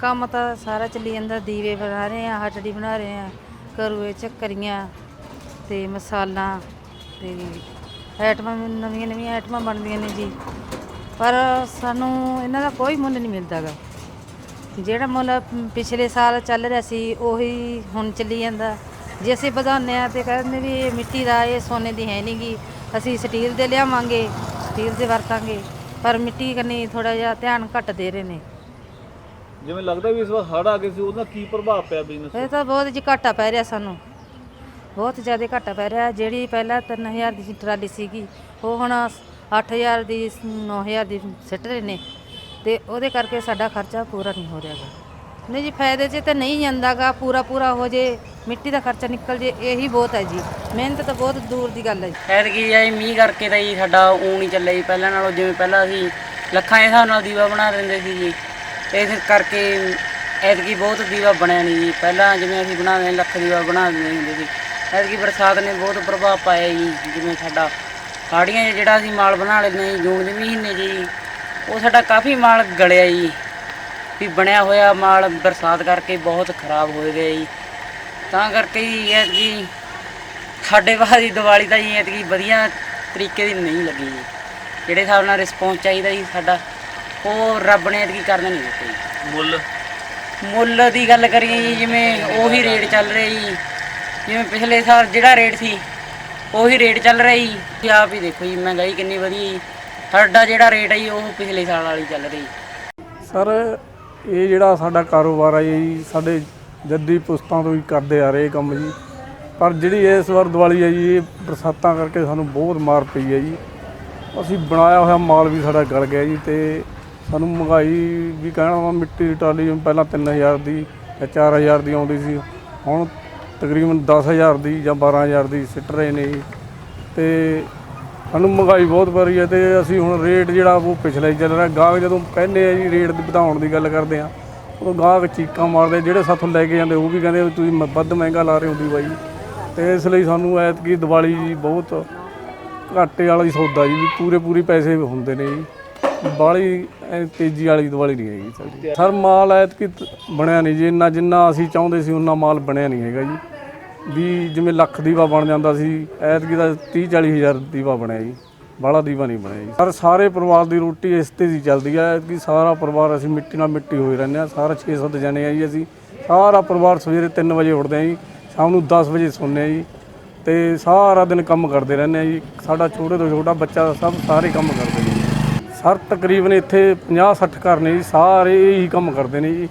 ਕੰਮ ਤਾਂ ਸਾਰਾ ਚੱਲੀ ਜਾਂਦਾ, ਦੀਵੇ ਬਣਾ ਰਹੇ ਆ ਹਟੜੀ ਬਣਾ ਰਹੇ ਆ ਕਰੂਏ ਚੱਕਰੀਆਂ ਤੇ ਮਸਾਲਾ ਤੇ ਆਈਟਮਾਂ, ਨਵੀਆਂ ਨਵੀਆਂ ਆਈਟਮਾਂ ਬਣਦੀਆਂ ਨੇ ਜੀ। ਪਰ ਸਾਨੂੰ ਇਹਨਾਂ ਦਾ ਕੋਈ ਮੁੱਲ ਨਹੀਂ ਮਿਲਦਾਗਾ ਜਿਹੜਾ ਮੁੱਲ ਪਿਛਲੇ ਸਾਲ ਚੱਲ ਰਿਹਾ ਸੀ, ਉਹੀ ਹੁਣ ਚੱਲੀ ਜਾਂਦਾ। ਜੇ ਅਸੀਂ ਵਧਾਉਂਦੇ ਆ ਤੇ ਕਹਿੰਦੇ ਵੀ ਇਹ ਮਿੱਟੀ ਦਾ, ਇਹ ਸੋਨੇ ਦੀ ਹੈ ਨਹੀਂਗੀ ਅਸੀਂ ਸਟੀਲ ਦੇ ਲਿਆਵਾਂਗੇ, ਸਟੀਲ ਦੇ ਵਰਤਾਂਗੇ। ਪਰ ਮਿੱਟੀ ਕੰਨੀ ਥੋੜਾ ਜਿਹਾ ਧਿਆਨ ਘੱਟ ਦੇ ਰਹੇ ਨੇ। ਜਿਵੇਂ ਲੱਗਦਾ ਵੀ ਇਸ ਵਾਰ ਹੜ ਆ ਗਏ ਸੀ ਉਹਦਾ ਕੀ ਪ੍ਰਭਾਵ ਪਿਆ ਬਿਜ਼ਨਸ ਇਹ ਤਾਂ ਬਹੁਤ ਜੀ ਘਾਟਾ ਪੈ ਰਿਹਾ ਸਾਨੂੰ। ਬਹੁਤ ਜ਼ਿਆਦਾ ਘਾਟਾ ਪੈ ਰਿਹਾ। ਜਿਹੜੀ ਪਹਿਲਾਂ 3000 ਦੀ ਟਰਾਲੀ ਸੀਗੀ ਉਹ ਹੁਣ 8000 ਦੀ 9000 ਦੀ ਸਿੱਟ ਰਹੇ ਨੇ। ਤੇ ਉਹਦੇ ਕਰਕੇ ਸਾਡਾ ਖਰਚਾ ਪੂਰਾ ਨਹੀਂ ਹੋ ਰਿਹਾਗਾ। ਨਹੀਂ ਜੀ ਫਾਇਦੇ 'ਚ ਤਾਂ ਨਹੀਂ ਜਾਂਦਾਗਾ ਪੂਰਾ ਪੂਰਾ ਹੋ ਜੇ ਮਿੱਟੀ ਦਾ ਖਰਚਾ ਨਿਕਲ ਜੇ ਇਹੀ ਬਹੁਤ ਹੈ ਜੀ। ਮਿਹਨਤ ਤਾਂ ਬਹੁਤ ਦੂਰ ਦੀ ਗੱਲ ਹੈ ਜੀ। ਐਤਕੀ ਆਈ ਮੀਂਹ ਕਰਕੇ ਤਾਂ ਜੀ ਸਾਡਾ ਊਂ ਨਹੀਂ ਚੱਲਿਆ ਜੀ। ਪਹਿਲਾਂ ਨਾਲੋਂ ਜਿਵੇਂ ਪਹਿਲਾਂ ਅਸੀਂ ਲੱਖਾਂ ਦੇ ਹਿਸਾਬ ਨਾਲ ਦੀਵਾ ਬਣਾ ਦਿੰਦੇ ਸੀ ਜੀ। ਇਸ ਕਰਕੇ ਐਤਕੀ ਬਹੁਤ ਦੀਵਾ ਬਣਿਆ ਨਹੀਂ ਜੀ। ਪਹਿਲਾਂ ਜਿਵੇਂ ਅਸੀਂ ਬਣਾਉਂਦੇ, ਲੱਖ ਦੀਵਾ ਬਣਾ ਦਿੰਦੇ ਹੁੰਦੇ ਸੀ। ਐਤਕੀ ਬਰਸਾਤ ਨੇ ਬਹੁਤ ਪ੍ਰਭਾਵ ਪਾਇਆ ਜੀ, ਜਿਵੇਂ ਸਾਡਾ ਸਾੜੀਆਂ 'ਚ ਜਿਹੜਾ ਅਸੀਂ ਮਾਲ ਬਣਾ ਲੈਂਦੇ ਹਾਂ ਜੀ, ਜੂਨ ਦੇ ਮਹੀਨੇ ਜੀ, ਉਹ ਸਾਡਾ ਕਾਫੀ ਮਾਲ ਗਲਿਆ ਜੀ। ਵੀ ਬਣਿਆ ਹੋਇਆ ਮਾਲ ਬਰਸਾਤ ਕਰਕੇ ਬਹੁਤ ਖਰਾਬ ਹੋ ਗਿਆ ਜੀ। ਤਾਂ ਕਰਕੇ ਜੀ ਐਤਕੀ ਸਾਡੇ ਬਾਦੀ ਦੀਵਾਲੀ ਤਾਂ ਜੀ ਐਤਕੀ ਵਧੀਆ ਤਰੀਕੇ ਦੀ ਨਹੀਂ ਲੱਗੀ ਜੀ। ਜਿਹੜੇ ਹਿਸਾਬ ਨਾਲ ਰਿਸਪੌਂਸ ਚਾਹੀਦਾ ਜੀ ਸਾਡਾ। ਉਹ ਰੱਬ ਨੇ ਐਤਕੀ ਕਰਨ ਨਹੀਂ ਦਿੱਤਾ। ਜੀ ਮੁੱਲ? ਮੁੱਲ ਦੀ ਗੱਲ ਕਰੀਏ ਜੀ ਜਿਵੇਂ ਉਹੀ ਰੇਟ ਚੱਲ ਰਿਹਾ ਜੀ। ਜਿਵੇਂ ਪਿਛਲੇ ਸਾਲ ਜਿਹੜਾ ਰੇਟ ਸੀ ਉਹੀ ਰੇਟ ਚੱਲ ਰਿਹਾ ਜੀ। ਤੁਸੀਂ ਆਪ ਹੀ ਦੇਖੋ ਜੀ ਮਹਿੰਗਾਈ ਕਿੰਨੀ ਵਧੀ ਜੀ। ਸਾਡਾ ਜਿਹੜਾ ਰੇਟ ਹੈ ਜੀ ਉਹ ਪਿਛਲੇ ਸਾਲ ਵਾਲੀ ਚੱਲ ਰਹੀ। ਸਰ ਇਹ ਜਿਹੜਾ ਸਾਡਾ ਕਾਰੋਬਾਰ ਹੈ ਜੀ ਸਾਡੇ ਜੱਦੀ ਪੁਸਤਾਂ ਤੋਂ ਹੀ ਕਰਦੇ ਆ ਰਹੇ ਇਹ ਕੰਮ ਜੀ। ਪਰ ਜਿਹੜੀ ਇਸ ਵਾਰ ਦੀਵਾਲੀ ਹੈ ਜੀ ਇਹ ਬਰਸਾਤਾਂ ਕਰਕੇ ਸਾਨੂੰ ਬਹੁਤ ਮਾਰ ਪਈ ਹੈ ਜੀ। ਅਸੀਂ ਬਣਾਇਆ ਹੋਇਆ ਮਾਲ ਵੀ ਸਾਡਾ ਗਲ ਗਿਆ ਜੀ ਤੇ ਸਾਨੂੰ ਮਹਿੰਗਾਈ ਵੀ ਕਹਿਣਾ ਵਾ, ਮਿੱਟੀ ਦੀ ਟਰਾਲੀ ਜਿਵੇਂ ਪਹਿਲਾਂ 3000 ਦੀ ਜਾਂ 4000 ਦੀ ਆਉਂਦੀ ਸੀ, ਹੁਣ ਤਕਰੀਬਨ 10000 ਦੀ ਜਾਂ 12000 ਦੀ ਸਿੱਟ ਰਹੇ ਨੇ ਜੀ। ਤੇ ਸਾਨੂੰ ਮਹਿੰਗਾਈ ਬਹੁਤ ਪੈ ਹੈ ਤੇ ਅਸੀਂ ਹੁਣ ਰੇਟ ਜਿਹੜਾ ਉਹ ਪਿਛਲਾ ਹੀ ਚੱਲ ਰਿਹਾ। ਗਾਹਕ ਜਦੋਂ ਕਹਿੰਦੇ ਆ ਜੀ ਰੇਟ ਵਧਾਉਣ ਦੀ ਗੱਲ ਕਰਦੇ ਆ ਉਹ ਗਾਹਕ ਚੀਕਾਂ ਮਾਰਦੇ ਜਿਹੜੇ ਸਾਥੋਂ ਲੈ ਕੇ ਜਾਂਦੇ ਉਹ ਵੀ ਕਹਿੰਦੇ ਵੀ ਤੁਸੀਂ ਵੱਧ ਮਹਿੰਗਾ ਲਾ ਰਹੇ ਹੋ ਦੀ ਬਾਈ। ਤੇ ਇਸ ਲਈ ਸਾਨੂੰ ਐਤਕੀ ਦੀਵਾਲੀ ਜੀ ਬਹੁਤ ਘਾਟੇ ਵਾਲਾ ਹੀ ਸੌਦਾ ਜੀ, ਵੀ ਪੂਰੇ ਪੂਰੀ ਪੈਸੇ ਹੁੰਦੇ ਨੇ ਜੀ। ਬਾਹਲੀ ਤੇਜ਼ੀ ਵਾਲੀ ਦੀਵਾਲੀ ਨਹੀਂ ਹੈਗੀ ਸਾਡੀ। ਸਰ ਮਾਲ ਐਤਕੀ ਤ- ਬਣਿਆ ਨਹੀਂ ਜੀ, ਇੰਨਾ ਜਿੰਨਾ ਅਸੀਂ ਚਾਹੁੰਦੇ ਸੀ, ਉਨਾ ਮਾਲ ਬਣਿਆ ਨਹੀਂ ਹੈਗਾ ਜੀ। ਵੀ ਜਿਵੇਂ ਲੱਖ ਦੀਵਾ ਬਣ ਜਾਂਦਾ ਸੀ, ਐਤਕੀ ਦਾ 30 40 ਹਜ਼ਾਰ ਦੀਵਾ ਬਣਿਆ ਜੀ। ਬਾਹਲਾ ਦੀਵਾ ਨਹੀਂ ਬਣਿਆ ਜੀ। ਸਰ ਸਾਰੇ ਪਰਿਵਾਰ ਦੀ ਰੋਟੀ ਇਸ ਤੇ ਦੀ ਚੱਲਦੀ ਹੈ ਐਤਕੀ ਸਾਰਾ ਪਰਿਵਾਰ ਅਸੀਂ ਮਿੱਟੀ ਨਾਲ ਮਿੱਟੀ ਹੋਏ ਰਹਿੰਦੇ ਆ, ਸਾਰਾ 6-7 ਜਣੇ ਆ ਜੀ ਅਸੀਂ। ਸਾਰਾ ਪਰਿਵਾਰ ਸਵੇਰੇ 3 ਵਜੇ ਉੱਠਦੇ ਆ ਜੀ, ਸ਼ਾਮ ਨੂੰ 10 ਵਜੇ ਸੌਂਦੇ ਆ ਜੀ। ਤੇ ਸਾਰਾ ਦਿਨ ਕੰਮ ਕਰਦੇ ਰਹਿੰਦੇ ਆ ਜੀ। ਸਾਡਾ ਛੋਟੇ ਤੋਂ ਛੋਟਾ ਬੱਚਾ ਸਭ ਸਾਰੇ ਕੰਮ ਕਰਦੇ ਜੀ। ਹਰ ਤਕਰੀਬਨ ਇੱਥੇ 50 60 ਘਰ ਨੇ ਜੀ ਸਾਰੇ ਇਹੀ ਕੰਮ ਕਰਦੇ ਨੇ ਜੀ।